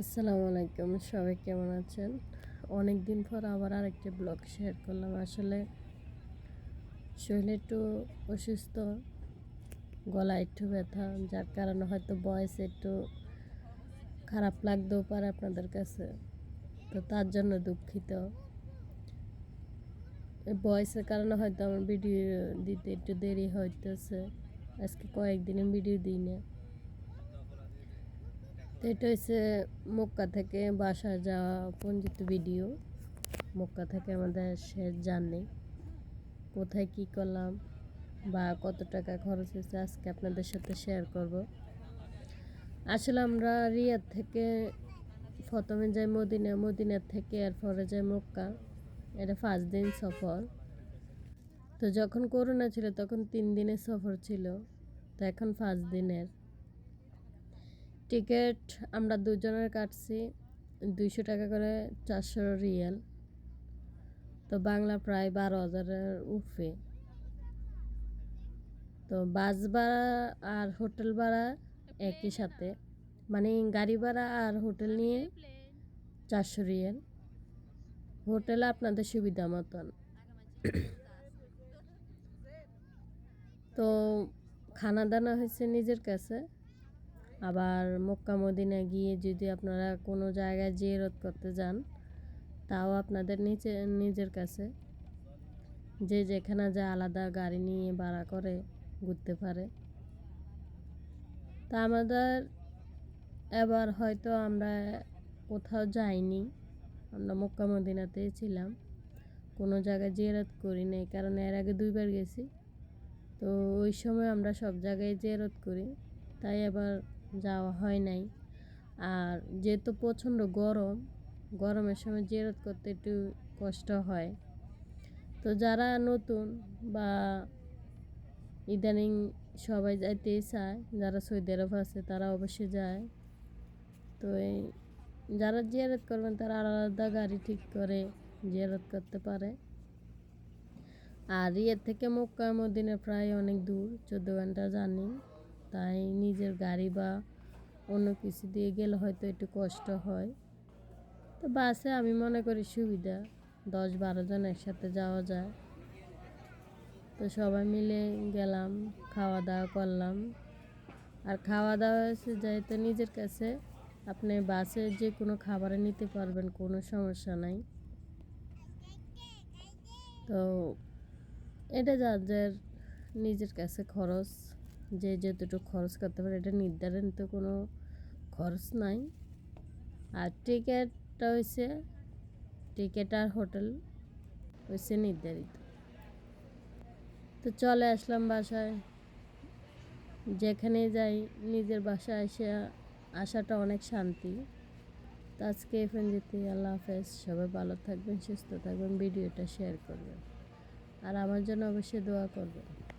আসসালামু আলাইকুম, সবাই কেমন আছেন? অনেক দিন পর আবার আরেকটি ব্লগ শেয়ার করলাম। আসলে শরীরে একটু অসুস্থ গলা একটু ব্যথা, যার কারণে হয়তো বয়স একটু খারাপ লাগতেও পারে আপনাদের কাছে। তো তার জন্য দুঃখিত। বয়সের কারণে হয়তো আমার ভিডিও দিতে একটু দেরি হইতেছে। আজকে কয়েকদিনে ভিডিও দিই না তো এটা হচ্ছে মক্কা থেকে বাসা যাওয়া পঞ্জিত ভিডিও। মক্কা থেকে আমাদের শেষ জার্নি। কোথায় কি করলাম বা কত টাকা খরচ হয়েছে আজকে আপনাদের সাথে শেয়ার করব। আসলে আমরা রিয়াদ থেকে প্রথমে যাই মদিনা মদিনার থেকে এরপরে যাই মক্কা। এটা পাঁচ দিন সফর। তো যখন করোনা ছিল তখন তিন দিনের সফর ছিল। তো এখন পাঁচ দিনের। টিকিট আমরা দুজনের কাটছি দুইশো টাকা করে চারশো রিয়াল। তো বাংলা প্রায় বারো হাজারের উঠবে তো বাস ভাড়া আর হোটেল ভাড়া একই সাথে। মানে গাড়ি ভাড়া আর হোটেল নিয়ে চারশো রিয়াল। হোটেল আপনাদের সুবিধা মতন। তো খানা দানা হয়েছে নিজের কাছে। আবার মক্কা মদিনা গিয়ে যদি আপনারা কোনো জায়গায় জিয়ারত করতে যান, তাও আপনাদের নিচে, নিজের কাছে। যে যেখানে যা আলাদা গাড়ি নিয়ে ভাড়া করে ঘুরতে পারে। তা আমাদের এবার হয়তো আমরা কোথাও যাইনি, আমরা মক্কা মদিনাতেই ছিলাম। কোনো জায়গায় জিয়ারত করি নাই, কারণ এর আগে দুইবার গেছি। তো ওই সময় আমরা সব জায়গায় জিয়ারত করি। তাই এবার যাওয়া হয় নাই। আর যেহেতু প্রচণ্ড গরম, গরমের সময় জিয়ারত করতে একটু কষ্ট হয়। তো যারা নতুন বা ইদানিং সবাই যাইতেই চায়, যারা সৌদি আরব আছে তারা অবশ্যই যায়। তো এই যারা জিয়ারত করবেন তারা আলাদা গাড়ি ঠিক করে জিয়ারত করতে পারে। আর ইয়ের থেকে মক্কা মদিনা প্রায় অনেক দূর, চোদ্দ ঘণ্টা জার্নি। তাই নিজের গাড়ি বা অন্য কিছু দিয়ে গেলে হয়তো একটু কষ্ট হয়। তো বাসে আমি মনে করি সুবিধা, দশ বারো জন একসাথে যাওয়া যায়। তো সবাই মিলে গেলাম খাওয়া দাওয়া করলাম। আর খাওয়া দাওয়া হচ্ছে যেহেতু নিজের কাছে, আপনি বাসে যে কোনো খাবারে নিতে পারবেন, কোনো সমস্যা নাই। তো এটা যার নিজের কাছে খরচ। যে যতটুকু খরচ করতে পারে, এটা নির্ধারিত কোনো খরচ নাই। আর টিকিটটা হয়েছে টিকিট আর হোটেল হয়েছে নির্ধারিত। তো চলে আসলাম বাসায়। যেখানে যাই, নিজের বাসায় এসে আসাটা অনেক শান্তি। তো আজকে এফএন যেতে আল্লাহ হাফেজ। সবাই ভালো থাকবেন, সুস্থ থাকবেন, ভিডিওটা শেয়ার করবেন। আর আমার জন্য অবশ্যই দোয়া করবেন।